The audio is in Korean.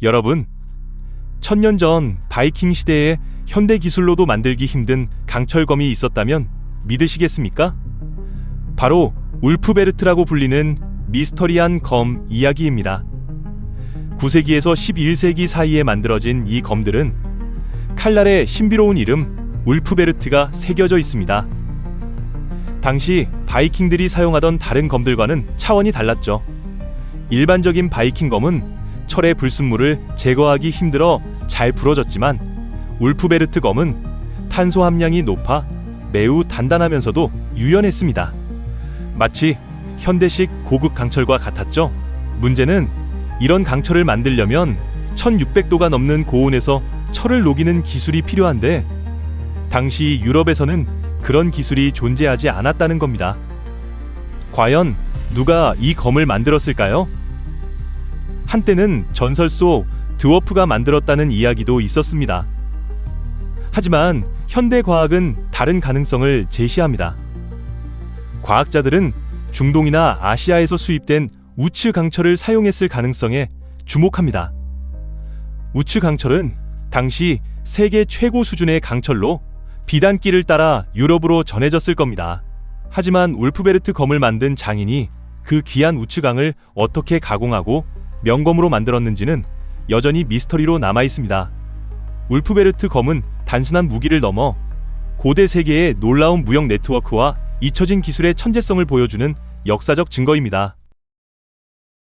여러분, 천년 전 바이킹 시대에 현대 기술로도 만들기 힘든 강철검이 있었다면 믿으시겠습니까? 바로 울프베르트라고 불리는 미스터리한 검 이야기입니다. 9세기에서 11세기 사이에 만들어진 이 검들은 칼날에 신비로운 이름 울프베르트가 새겨져 있습니다. 당시 바이킹들이 사용하던 다른 검들과는 차원이 달랐죠. 일반적인 바이킹 검은 철의 불순물을 제거하기 힘들어 잘 부러졌지만 울프베르트 검은 탄소 함량이 높아 매우 단단하면서도 유연했습니다. 마치 현대식 고급 강철과 같았죠. 문제는 이런 강철을 만들려면 1600도가 넘는 고온에서 철을 녹이는 기술이 필요한데 당시 유럽에서는 그런 기술이 존재하지 않았다는 겁니다. 과연 누가 이 검을 만들었을까요? 한때는 전설 속 드워프가 만들었다는 이야기도 있었습니다. 하지만 현대 과학은 다른 가능성을 제시합니다. 과학자들은 중동이나 아시아에서 수입된 우츠 강철을 사용했을 가능성에 주목합니다. 우츠 강철은 당시 세계 최고 수준의 강철로 비단길을 따라 유럽으로 전해졌을 겁니다. 하지만 울프베르트 검을 만든 장인이 그 귀한 우츠강을 어떻게 가공하고 명검으로 만들었는지는 여전히 미스터리로 남아 있습니다. 울프베르트 검은 단순한 무기를 넘어 고대 세계의 놀라운 무역 네트워크와 잊혀진 기술의 천재성을 보여주는 역사적 증거입니다.